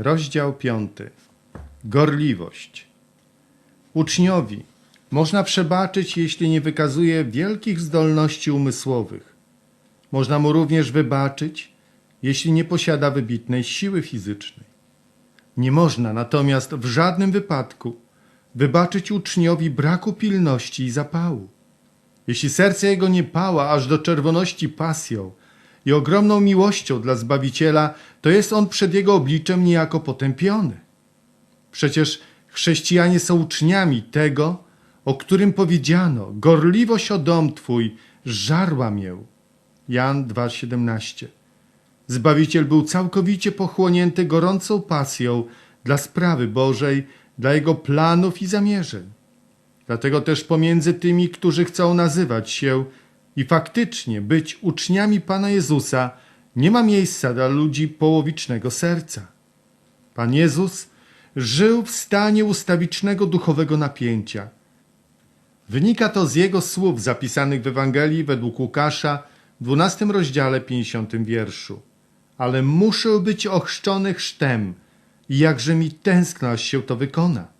Rozdział piąty. Gorliwość. Uczniowi można przebaczyć, jeśli nie wykazuje wielkich zdolności umysłowych. Można mu również wybaczyć, jeśli nie posiada wybitnej siły fizycznej. Nie można natomiast w żadnym wypadku wybaczyć uczniowi braku pilności i zapału. Jeśli serce jego nie pała aż do czerwoności pasją i ogromną miłością dla Zbawiciela, to jest on przed jego obliczem niejako potępiony. Przecież chrześcijanie są uczniami tego, o którym powiedziano: Gorliwość o dom twój żarła mię. Jan 2,17. Zbawiciel był całkowicie pochłonięty gorącą pasją dla sprawy Bożej, dla jego planów i zamierzeń. Dlatego też pomiędzy tymi, którzy chcą nazywać się i faktycznie być uczniami Pana Jezusa, nie ma miejsca dla ludzi połowicznego serca. Pan Jezus żył w stanie ustawicznego duchowego napięcia. Wynika to z jego słów zapisanych w Ewangelii według Łukasza, 12 rozdziale, 50 wierszu. Ale muszę być ochrzczony chrztem, i jakże mi tęskno, aż się to wykona.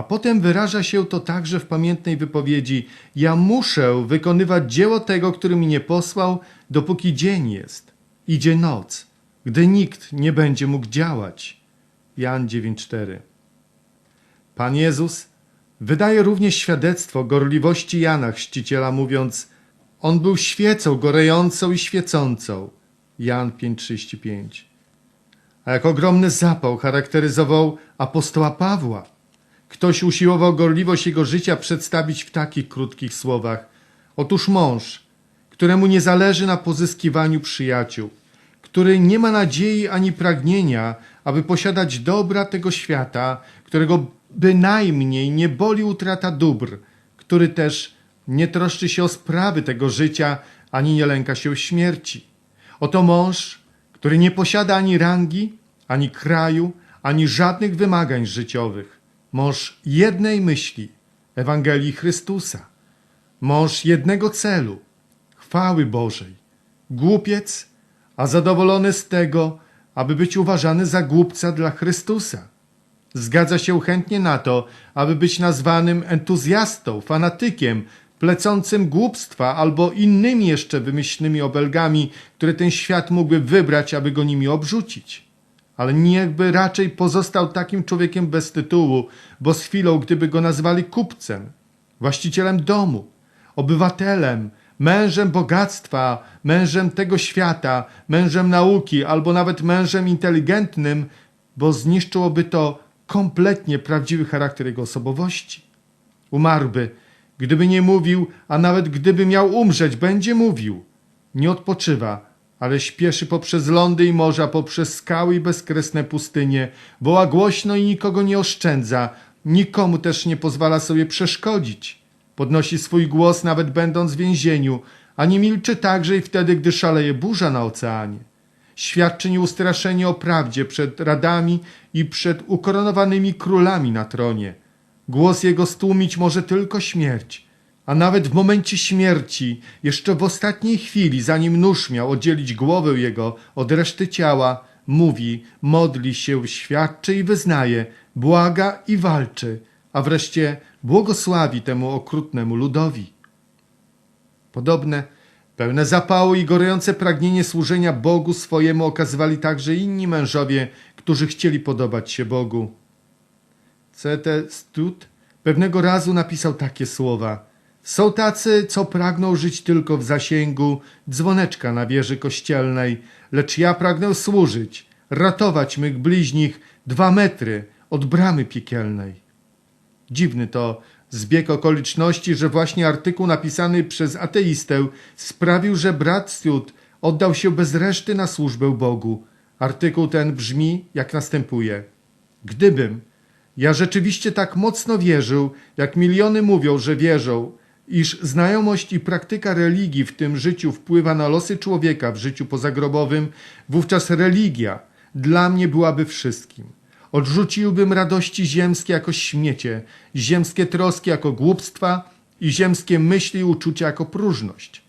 A potem wyraża się to także w pamiętnej wypowiedzi: Ja muszę wykonywać dzieło tego, który mnie posłał, dopóki dzień jest. Idzie noc, gdy nikt nie będzie mógł działać. Jan 9:4. Pan Jezus wydaje również świadectwo gorliwości Jana Chrzciciela, mówiąc: On był świecą gorejącą i świecącą. Jan 5:35. A jak ogromny zapał charakteryzował apostoła Pawła. Ktoś usiłował gorliwość jego życia przedstawić w takich krótkich słowach. Otóż mąż, któremu nie zależy na pozyskiwaniu przyjaciół, który nie ma nadziei ani pragnienia, aby posiadać dobra tego świata, którego bynajmniej nie boli utrata dóbr, który też nie troszczy się o sprawy tego życia, ani nie lęka się śmierci. Oto mąż, który nie posiada ani rangi, ani kraju, ani żadnych wymagań życiowych. Mąż jednej myśli Ewangelii Chrystusa. Mąż jednego celu chwały Bożej. Głupiec, a zadowolony z tego, aby być uważany za głupca dla Chrystusa. Zgadza się chętnie na to, aby być nazwanym entuzjastą, fanatykiem, plecącym głupstwa albo innymi jeszcze wymyślnymi obelgami, które ten świat mógłby wybrać, aby go nimi obrzucić. Ale niechby raczej pozostał takim człowiekiem bez tytułu, bo z chwilą, gdyby go nazwali kupcem, właścicielem domu, obywatelem, mężem bogactwa, mężem tego świata, mężem nauki albo nawet mężem inteligentnym, bo zniszczyłoby to kompletnie prawdziwy charakter jego osobowości. Umarłby, gdyby nie mówił, a nawet gdyby miał umrzeć, będzie mówił. Nie odpoczywa, ale śpieszy poprzez lądy i morza, poprzez skały i bezkresne pustynie, woła głośno i nikogo nie oszczędza, nikomu też nie pozwala sobie przeszkodzić. Podnosi swój głos nawet będąc w więzieniu, a nie milczy także i wtedy, gdy szaleje burza na oceanie. Świadczy nieustraszenie o prawdzie przed radami i przed ukoronowanymi królami na tronie. Głos jego stłumić może tylko śmierć, a nawet w momencie śmierci, jeszcze w ostatniej chwili, zanim nóż miał oddzielić głowę jego od reszty ciała, mówi, modli się, świadczy i wyznaje, błaga i walczy, a wreszcie błogosławi temu okrutnemu ludowi. Podobne, pełne zapału i gorejące pragnienie służenia Bogu swojemu okazywali także inni mężowie, którzy chcieli podobać się Bogu. C.T. Stud pewnego razu napisał takie słowa. Są tacy, co pragną żyć tylko w zasięgu dzwoneczka na wieży kościelnej, lecz ja pragnę służyć, ratować mych bliźnich dwa metry od bramy piekielnej. Dziwny to zbieg okoliczności, że właśnie artykuł napisany przez ateistę sprawił, że brat Stud oddał się bez reszty na służbę Bogu. Artykuł ten brzmi jak następuje. Gdybym ja rzeczywiście tak mocno wierzył, jak miliony mówią, że wierzą, iż znajomość i praktyka religii w tym życiu wpływa na losy człowieka w życiu pozagrobowym, wówczas religia dla mnie byłaby wszystkim. Odrzuciłbym radości ziemskie jako śmiecie, ziemskie troski jako głupstwa i ziemskie myśli i uczucia jako próżność.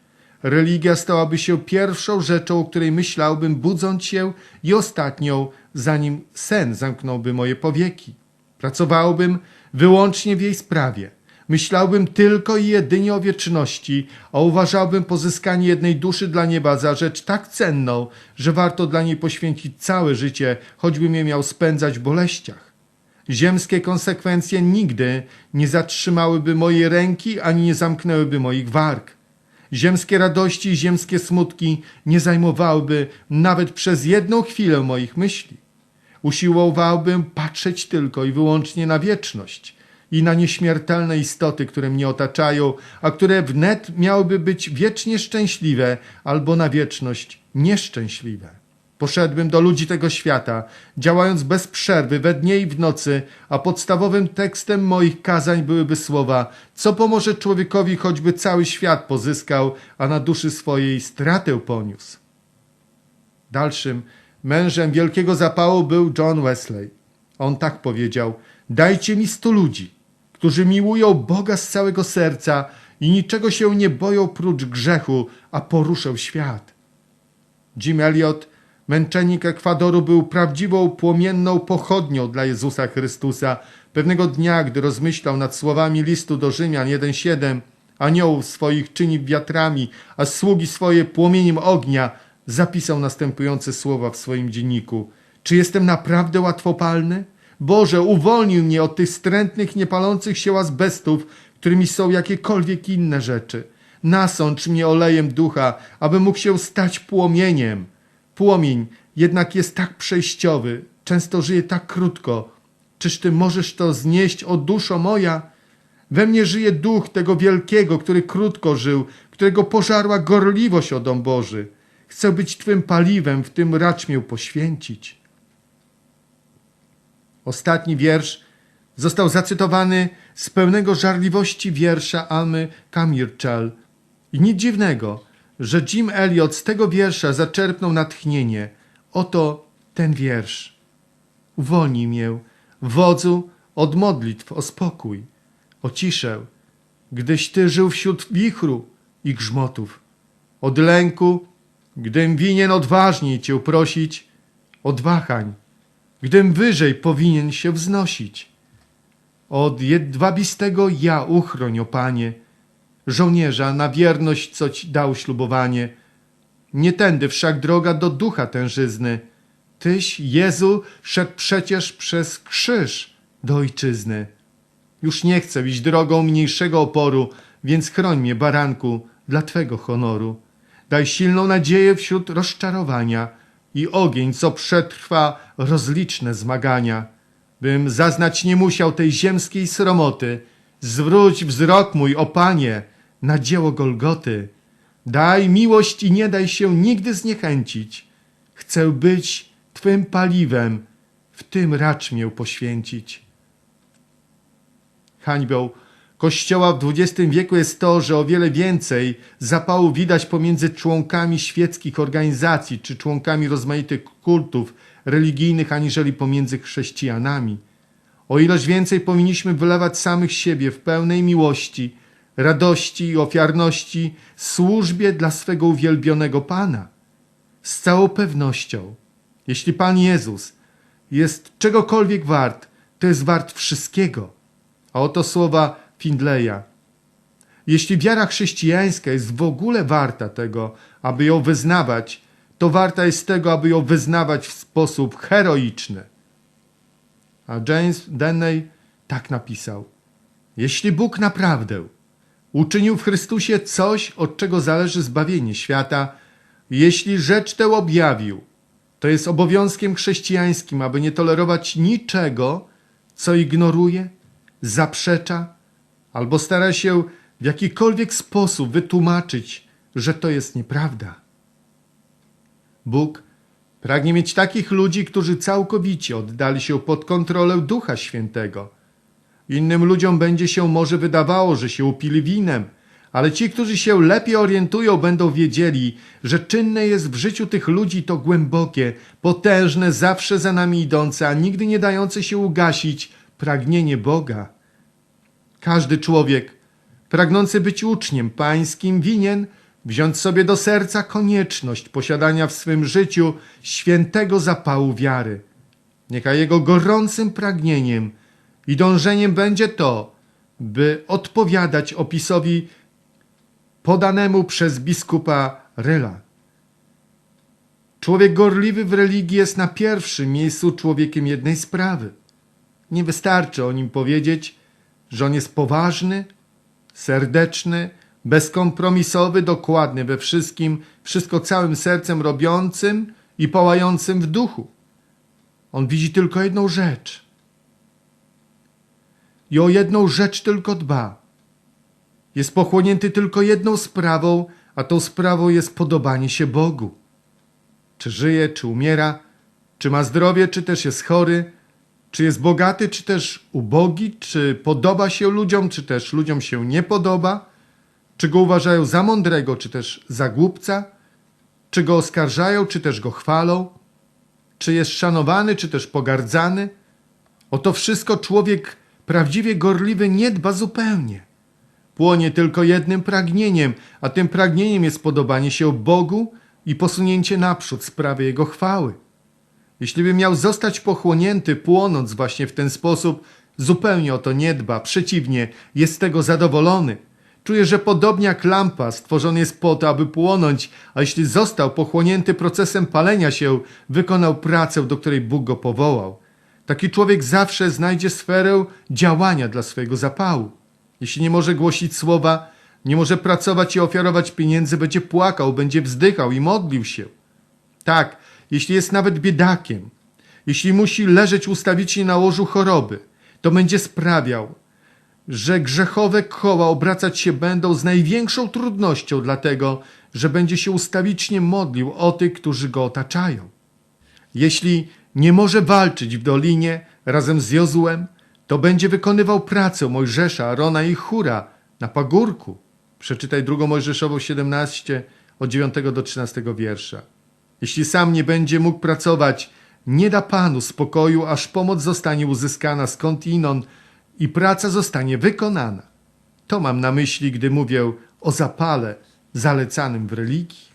Religia stałaby się pierwszą rzeczą, o której myślałbym budząc się i ostatnią, zanim sen zamknąłby moje powieki. Pracowałbym wyłącznie w jej sprawie. Myślałbym tylko i jedynie o wieczności, a uważałbym pozyskanie jednej duszy dla nieba za rzecz tak cenną, że warto dla niej poświęcić całe życie, choćbym je miał spędzać w boleściach. Ziemskie konsekwencje nigdy nie zatrzymałyby mojej ręki ani nie zamknęłyby moich warg. Ziemskie radości i ziemskie smutki nie zajmowałyby nawet przez jedną chwilę moich myśli. Usiłowałbym patrzeć tylko i wyłącznie na wieczność i na nieśmiertelne istoty, które mnie otaczają, a które wnet miałyby być wiecznie szczęśliwe albo na wieczność nieszczęśliwe. Poszedłbym do ludzi tego świata, działając bez przerwy we dnie i w nocy, a podstawowym tekstem moich kazań byłyby słowa: Co pomoże człowiekowi, choćby cały świat pozyskał, a na duszy swojej stratę poniósł? Dalszym mężem wielkiego zapału był John Wesley. On tak powiedział: Dajcie mi stu ludzi, którzy miłują Boga z całego serca i niczego się nie boją prócz grzechu, a poruszę świat. Jim Elliot, męczennik Ekwadoru, był prawdziwą płomienną pochodnią dla Jezusa Chrystusa. Pewnego dnia, gdy rozmyślał nad słowami listu do Rzymian 1,7 Aniołów swoich czyni wiatrami, a sługi swoje płomieniem ognia, zapisał następujące słowa w swoim dzienniku. Czy jestem naprawdę łatwopalny? Boże, uwolnij mnie od tych strętnych, niepalących się azbestów, którymi są jakiekolwiek inne rzeczy. Nasącz mnie olejem ducha, aby mógł się stać płomieniem. Płomień jednak jest tak przejściowy, często żyje tak krótko. Czyż ty możesz to znieść, o duszo moja? We mnie żyje duch tego wielkiego, który krótko żył, którego pożarła gorliwość o dom Boży. Chcę być twym paliwem, w tym racz mię poświęcić. Ostatni wiersz został zacytowany z pełnego żarliwości wiersza Almy Kamirczal. I nic dziwnego, że Jim Elliot z tego wiersza zaczerpnął natchnienie. Oto ten wiersz. Uwolnij mię, wodzu, od modlitw o spokój, o ciszę, gdyś ty żył wśród wichru i grzmotów. Od lęku, gdym winien odważniej cię prosić, od wahań, gdym wyżej powinien się wznosić. Od jedwabistego ja uchroń, o Panie, żołnierza na wierność, co ci dał ślubowanie. Nie tędy wszak droga do ducha tężyzny. Tyś, Jezu, szedł przecież przez krzyż do ojczyzny. Już nie chcę iść drogą mniejszego oporu, więc chroń mnie, baranku, dla Twego honoru. Daj silną nadzieję wśród rozczarowania i ogień, co przetrwa rozliczne zmagania. Bym zaznać nie musiał tej ziemskiej sromoty. Zwróć wzrok mój, o Panie, na dzieło Golgoty. Daj miłość i nie daj się nigdy zniechęcić. Chcę być Twym paliwem, w tym racz mię poświęcić. Hańbą Kościoła w XX wieku jest to, że o wiele więcej zapału widać pomiędzy członkami świeckich organizacji czy członkami rozmaitych kultów religijnych, aniżeli pomiędzy chrześcijanami. O ilość więcej powinniśmy wylewać samych siebie w pełnej miłości, radości i ofiarności służbie dla swego uwielbionego Pana. Z całą pewnością, jeśli Pan Jezus jest czegokolwiek wart, to jest wart wszystkiego. A oto słowa Findleya. Jeśli wiara chrześcijańska jest w ogóle warta tego, aby ją wyznawać, to warta jest tego, aby ją wyznawać w sposób heroiczny. A James Denney tak napisał. Jeśli Bóg naprawdę uczynił w Chrystusie coś, od czego zależy zbawienie świata, jeśli rzecz tę objawił, to jest obowiązkiem chrześcijańskim, aby nie tolerować niczego, co ignoruje, zaprzecza albo stara się w jakikolwiek sposób wytłumaczyć, że to jest nieprawda. Bóg pragnie mieć takich ludzi, którzy całkowicie oddali się pod kontrolę Ducha Świętego. Innym ludziom będzie się może wydawało, że się upili winem, ale ci, którzy się lepiej orientują, będą wiedzieli, że czynne jest w życiu tych ludzi to głębokie, potężne, zawsze za nami idące, a nigdy nie dające się ugasić pragnienie Boga. Każdy człowiek, pragnący być uczniem pańskim, winien wziąć sobie do serca konieczność posiadania w swym życiu świętego zapału wiary. Niechaj jego gorącym pragnieniem i dążeniem będzie to, by odpowiadać opisowi podanemu przez biskupa Ryla. Człowiek gorliwy w religii jest na pierwszym miejscu człowiekiem jednej sprawy. Nie wystarczy o nim powiedzieć, że on jest poważny, serdeczny, bezkompromisowy, dokładny we wszystkim, wszystko całym sercem robiącym i pałającym w duchu. On widzi tylko jedną rzecz. I o jedną rzecz tylko dba. Jest pochłonięty tylko jedną sprawą, a tą sprawą jest podobanie się Bogu. Czy żyje, czy umiera, czy ma zdrowie, czy też jest chory, czy jest bogaty, czy też ubogi, czy podoba się ludziom, czy też ludziom się nie podoba, czy go uważają za mądrego, czy też za głupca, czy go oskarżają, czy też go chwalą, czy jest szanowany, czy też pogardzany. O to wszystko człowiek prawdziwie gorliwy nie dba zupełnie. Płonie tylko jednym pragnieniem, a tym pragnieniem jest podobanie się Bogu i posunięcie naprzód sprawy Jego chwały. Jeśli by miał zostać pochłonięty, płonąc właśnie w ten sposób, zupełnie o to nie dba, przeciwnie, jest z tego zadowolony. Czuje, że podobnie jak lampa stworzony jest po to, aby płonąć, a jeśli został pochłonięty procesem palenia się, wykonał pracę, do której Bóg go powołał. Taki człowiek zawsze znajdzie sferę działania dla swojego zapału. Jeśli nie może głosić słowa, nie może pracować i ofiarować pieniędzy, będzie płakał, będzie wzdychał i modlił się. Tak, jeśli jest nawet biedakiem, jeśli musi leżeć ustawicznie na łożu choroby, to będzie sprawiał, że grzechowe koła obracać się będą z największą trudnością, dlatego że będzie się ustawicznie modlił o tych, którzy go otaczają. Jeśli nie może walczyć w dolinie razem z Jozłem, to będzie wykonywał pracę Mojżesza, Arona i Hura na pagórku. Przeczytaj 2 Mojżeszową 17 od 9 do 13 wiersza. Jeśli sam nie będzie mógł pracować, nie da Panu spokoju, aż pomoc zostanie uzyskana skądinąd i praca zostanie wykonana. To mam na myśli, gdy mówię o zapale zalecanym w religii.